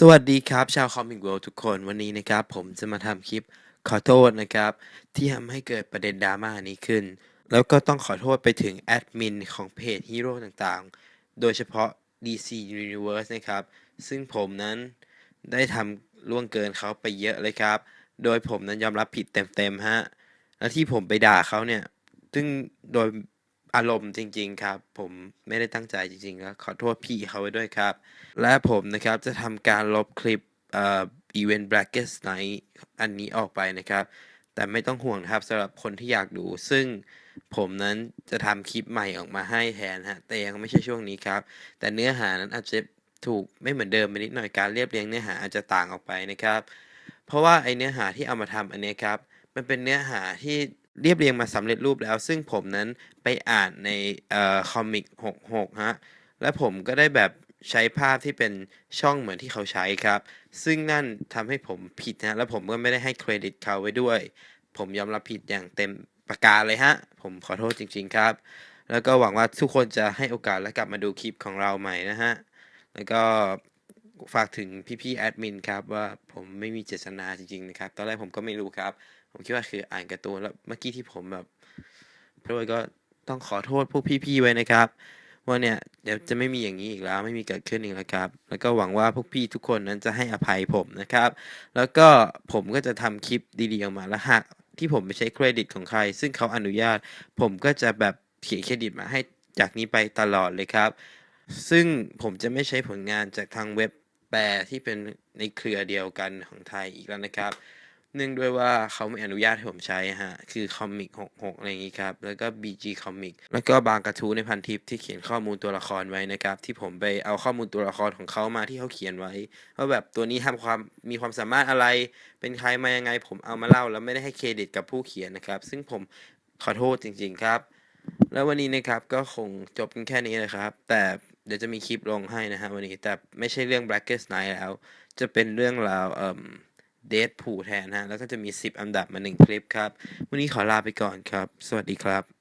สวัสดีครับ ชาวคอมิกเวิลด์ทุกคนวันนี้นะครับ ผมจะมาทำคลิปขอโทษนะครับ ที่ทำให้เกิดประเด็นดราม่านี้ขึ้น แล้วก็ต้องขอโทษไปถึงแอดมินของเพจฮีโร่ต่างๆ โดยเฉพาะ DC Universe นะครับ ซึ่งผมนั้นได้ทำล่วงเกินเขาไปเยอะเลยครับ โดยผมนั้นยอมรับผิดเต็มๆฮะ และที่ผมไปด่าเขาเนี่ย ซึ่งโดย อารมณ์จริง ๆ ครับ ผมไม่ได้ตั้งใจจริงๆแล้วขอโทษพี่เขาไว้ด้วยครับ และผมนะครับจะทำการลบคลิปเอ่อ Event Blackest Night อันนี้ออกไปนะครับ แต่ไม่ต้องห่วงครับสำหรับคนที่อยากดู ซึ่งผมนั้นจะทำคลิปใหม่ออกมาให้แทนฮะ แต่ยังไม่ใช่ช่วงนี้ครับ แต่เนื้อหานั้นอาจจะถูกไม่เหมือนเดิมไปนิดหน่อยการเรียบเรียงเนื้อหาอาจจะต่างออกไปนะครับ เพราะว่าไอเนื้อหาที่เอามาทำอันนี้ครับ มันเป็นเนื้อหาที่ เรียบเรียงมาสำเร็จรูปแล้ว ซึ่งผมนั้นไปอ่านในเอ่อคอมิก66 ฮะ และผมก็ได้แบบใช้ภาพที่เป็นช่องเหมือนที่เขาใช้ครับ ซึ่งนั่นทำให้ผมผิดนะ และผมก็ไม่ได้ให้เครดิตเขาไว้ด้วย ผมยอมรับผิดอย่างเต็มประกาเลยฮะ ผมขอโทษจริง ๆ ครับ แล้วก็หวังว่าทุกคนจะให้โอกาสและกลับมาดูคลิปของเราใหม่นะฮะ แล้วก็ ฝากถึงพี่ๆแอดมินครับว่าผมไม่มีเจตนาจริงๆนะครับ ตอนแรกผมก็ไม่รู้ครับ ผมคิดว่าคืออ่านการ์ตูนแล้วเมื่อกี้ที่ผมแบบด้วยก็ต้องขอโทษพวกพี่ๆไว้นะครับว่าเนี่ยเดี๋ยวจะไม่มีอย่างนี้อีกแล้วไม่มีเกิดขึ้นอีกแล้วครับ แล้วก็หวังว่าพวกพี่ทุกคนนั้นจะให้อภัยผมนะครับ แล้วก็ผมก็จะทำคลิปดีๆออกมาแล้วหากที่ผมไม่ใช้เครดิตของใคร ซึ่งเขาอนุญาต ผมก็จะแบบเขียนเครดิตมาให้จากนี้ไปตลอดเลยครับ ซึ่งผมจะไม่ใช้ผลงานจากทางเว็บ แปลที่เป็นในเครือเดียวกันของไทยอีกแล้วนะครับ เนื่องด้วยว่าเขาไม่อนุญาตให้ผมใช้ฮะ คือคอมิก66 อะไรอย่างนี้ครับ แล้วก็ BG Comic แล้วก็บางกระทู้ในพันทิปที่เขียนข้อมูลตัวละครไว้นะครับ ที่ผมไปเอาข้อมูลตัวละครของเขามาที่เขาเขียนไว้ ว่าแบบตัวนี้ทำความมีความสามารถอะไร เป็นใครมายังไง ผมเอามาเล่าแล้วไม่ได้ให้เครดิตกับผู้เขียนนะครับ ซึ่งผมขอโทษจริง ๆ ครับ แล้ววันนี้นะครับก็คงจบกันแค่นี้นะครับ แต่เดี๋ยวจะมีคลิปลงให้นะฮะวันนี้แต่ไม่ใช่เรื่อง Blackest Night แล้ว จะเป็นเรื่องราวเอ่อเดทผูแทนฮะแล้วก็จะมี 10 อันดับมา 1 คลิปครับ วันนี้ขอลาไปก่อนครับ สวัสดีครับ